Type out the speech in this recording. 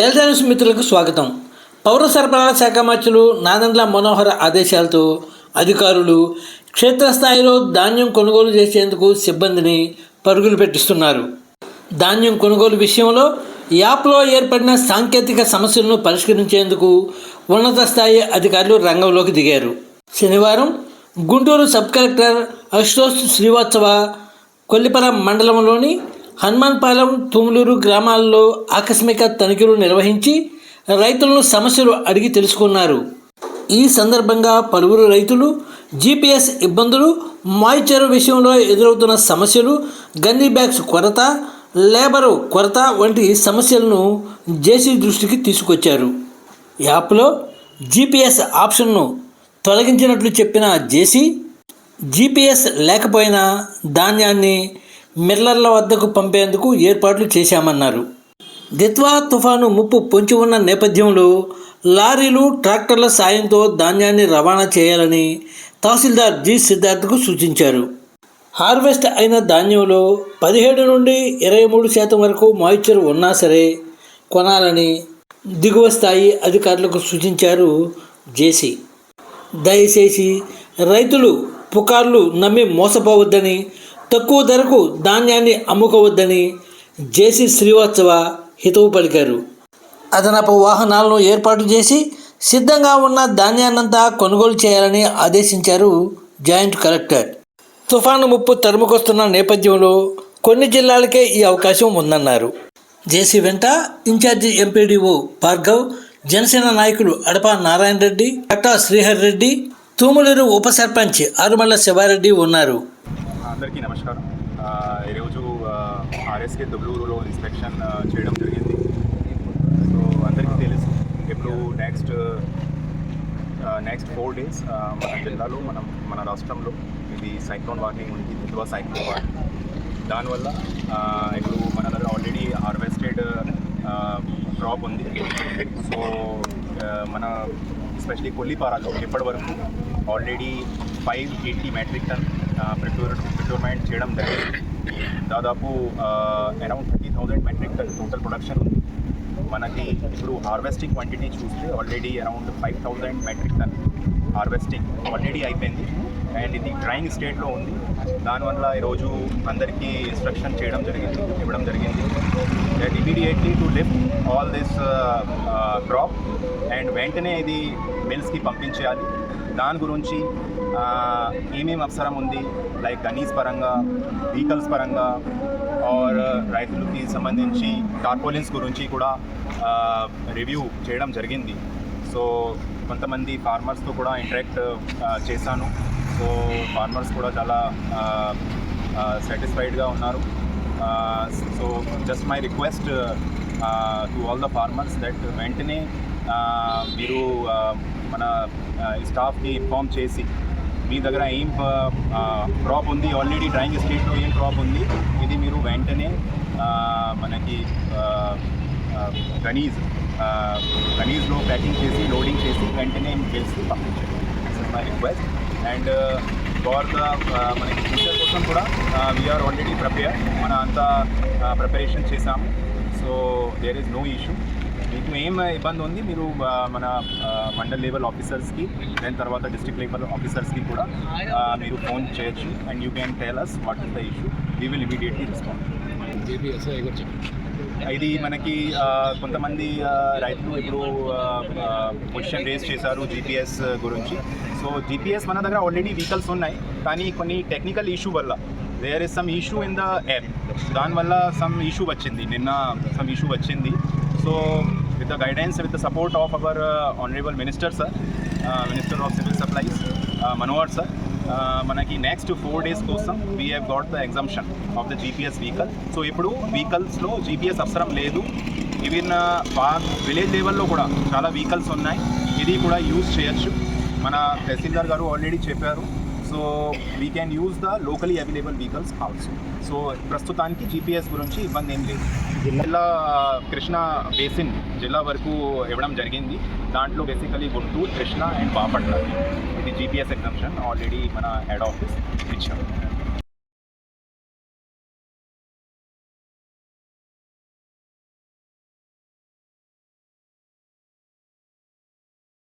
Delta news మిత్రులకు స్వాగతం. పౌర సరఫరాల శాఖ మంత్రులు నాదండ్ల మనోహర్ ఆదేశాలతో అధికారులు క్షేత్రస్థాయిలో ధాన్యం కొనుగోలు చేసేందుకు సిబ్బందిని పరుగులు పెట్టిస్తున్నారు. ధాన్యం కొనుగోలు విషయంలో యాప్లో ఏర్పడిన సాంకేతిక సమస్యలను పరిష్కరించేందుకు ఉన్నత స్థాయి అధికారులు రంగంలోకి దిగారు. శనివారం గుంటూరు సబ్ కలెక్టర్ అశుతోష్ శ్రీవాత్సవ కొల్లిపర మండలంలోని హనుమాన్పాలెం తుములూరు గ్రామాల్లో ఆకస్మిక తనిఖీలు నిర్వహించి రైతులను సమస్యలు అడిగి తెలుసుకున్నారు. ఈ సందర్భంగా పలువురు రైతులు జీపీఎస్ ఇబ్బందులు మాయిచర్ విషయంలో ఎదురవుతున్న సమస్యలు గన్నీ బ్యాగ్స్ కొరత లేబరు కొరత వంటి సమస్యలను జేసీ దృష్టికి తీసుకొచ్చారు. యాప్లో జీపీఎస్ ఆప్షన్ను తొలగించినట్లు చెప్పిన జేసీ జీపీఎస్ లేకపోయినా ధాన్యాన్ని మిల్లర్ల వద్దకు పంపేందుకు ఏర్పాట్లు చేశామన్నారు. దిత్వా తుఫాను ముప్పు పొంచి ఉన్న నేపథ్యంలో లారీలు ట్రాక్టర్ల సాయంతో ధాన్యాన్ని రవాణా చేయాలని తహసీల్దార్ జి. సిద్ధార్థకు సూచించారు. హార్వెస్ట్ అయిన ధాన్యంలో పదిహేడు నుండి ఇరవై మూడు శాతం వరకు మాయిశ్చర్ ఉన్నా సరే కొనాలని దిగువ స్థాయి అధికారులకు సూచించారు జేసీ. దయచేసి రైతులు పుకార్లు నమ్మి మోసపోవద్దని తక్కువ ధరకు ధాన్యాన్ని అమ్ముకోవద్దని జేసీ శ్రీవాత్సవ హితవు పలికారు. అదనపు వాహనాలను ఏర్పాటు చేసి సిద్ధంగా ఉన్న ధాన్యాన్నంతా కొనుగోలు చేయాలని ఆదేశించారు జాయింట్ కలెక్టర్. తుఫాను ముప్పు తరుముకొస్తున్న నేపథ్యంలో కొన్ని జిల్లాలకే ఈ అవకాశం ఉందన్నారు. జేసీ వెంట ఇన్ఛార్జి ఎంపీడీఓ భార్గవ్ జనసేన నాయకులు అడప నారాయణ రెడ్డి కట్టా శ్రీహర్ రెడ్డి తూములూరు ఉప సర్పంచ్ ఆరుమల్ల శివారెడ్డి ఉన్నారు. అందరికీ నమస్కారం. ఈరోజు ఆర్ఎస్కే దుబ్లూరులో ఇన్స్పెక్షన్ చేయడం జరిగింది. సో అందరికీ తెలుసు. ఇప్పుడు నెక్స్ట్ నెక్స్ట్ ఫోర్ డేస్ మన జిల్లాలో మనం మన రాష్ట్రంలో ఇది సైక్లోన్ వార్నింగ్ ఉంది. దిద్వా సైక్లోన్ వార్నింగ్ దానివల్ల ఇప్పుడు మన దగ్గర ఆల్రెడీ హార్వెస్టెడ్ క్రాప్ ఉంది. సో మన ఎస్పెషలీ కొల్లిపారాలో ఇప్పటి వరకు already five eighty metric ton ప్రిటూర్ ప్రిటూర్మెంట్ చేయడం జరిగింది. దాదాపు around thirty thousand metric ton total production ఉంది. మనకి ఇప్పుడు హార్వెస్టింగ్ క్వాంటిటీ చూస్తే already around five thousand metric ton harvesting already అయిపోయింది. అండ్ ఇది ట్రైనింగ్ స్టేట్లో ఉంది. దానివల్ల ఈరోజు అందరికీ ఇన్స్ట్రక్షన్ చేయడం జరిగింది ఇవ్వడం జరిగింది. That immediately to lift all this crop and వెంటనే ఇది మిల్స్కి పంపించేయాలి. దాని గురించి ఏమేమి అవసరం ఉంది? లైక్ గనీస్ పరంగా వెహికల్స్ పరంగా ఆర్ uh, రైతులకి సంబంధించి టార్పోలిన్స్ గురించి కూడా రివ్యూ చేయడం జరిగింది. సో కొంతమంది ఫార్మర్స్తో కూడా ఇంటరాక్ట్ చేశాను. సో ఫార్మర్స్ కూడా చాలా సాటిస్ఫైడ్గా ఉన్నారు. So just my request to all the farmers that వెంటనే మీరు మన స్టాఫ్కి ఇన్ఫామ్ చేసి మీ దగ్గర ఏం క్రాప్ ఉంది ఆల్రెడీ డ్రాయింగ్ స్టేట్లో ఏం క్రాప్ ఉంది ఇది మీరు వెంటనే మనకి గనీజ్ గనీజ్లో ప్యాకింగ్ చేసి లోడింగ్ చేసి వెంటనే బిల్స్కి పంపించండి. This my request and for the మనకి ఫ్యూచర్ కోసం కూడా వీఆర్ ఆల్రెడీ ప్రిపేర్ మన అంతా ప్రిపరేషన్ చేసాము so there is no issue మీకు ఏం ఇబ్బంది ఉంది మీరు ఆ, మన ఆ, మండల్ లెవెల్ ఆఫీసర్స్కి దాని తర్వాత డిస్ట్రిక్ట్ లెవెల్ ఆఫీసర్స్కి కూడా మీరు ఫోన్ చేయొచ్చు. And you can tell us what is the issue we will immediately respond ఇది మనకి కొంతమంది రైతులు ఇప్పుడు క్వశ్చన్ రేస్ చేశారు జీపీఎస్ గురించి. సో జిపిఎస్ మన దగ్గర ఆల్రెడీ వెహికల్స్ ఉన్నాయి. కానీ కొన్ని టెక్నికల్ ఇష్యూ వల్ల there is some issue in the app దానివల్ల సమ్ ఇష్యూ వచ్చింది. నిన్న సమ్ ఇష్యూ వచ్చింది. So with the guidance with the support of our honourable minister sir minister of civil supplies Manohar sir మనకి next four days కోసం we have got the exemption of the GPS vehicle so ఇప్పుడు వెహికల్స్లో GPS అవసరం లేదు. Even village లెవెల్లో కూడా చాలా vehicles ఉన్నాయి. ఇది కూడా యూజ్ చేయొచ్చు. మన తహసీల్దార్ గారు ఆల్రెడీ చెప్పారు. So we can use the locally available vehicles also so ప్రస్తుతానికి జీపీఎస్ గురించి ఇబ్బంది ఏం లేదు. జిల్లా కృష్ణా బేసిన్ జిల్లా వరకు ఇవ్వడం జరిగింది. దాంట్లో బేసికలీ గుంటూరు కృష్ణ అండ్ బాపట్ల ఇది జీపీఎస్ ఎగ్జామ్షన్ ఆల్రెడీ మన హెడ్ ఆఫీస్ ఇచ్చాము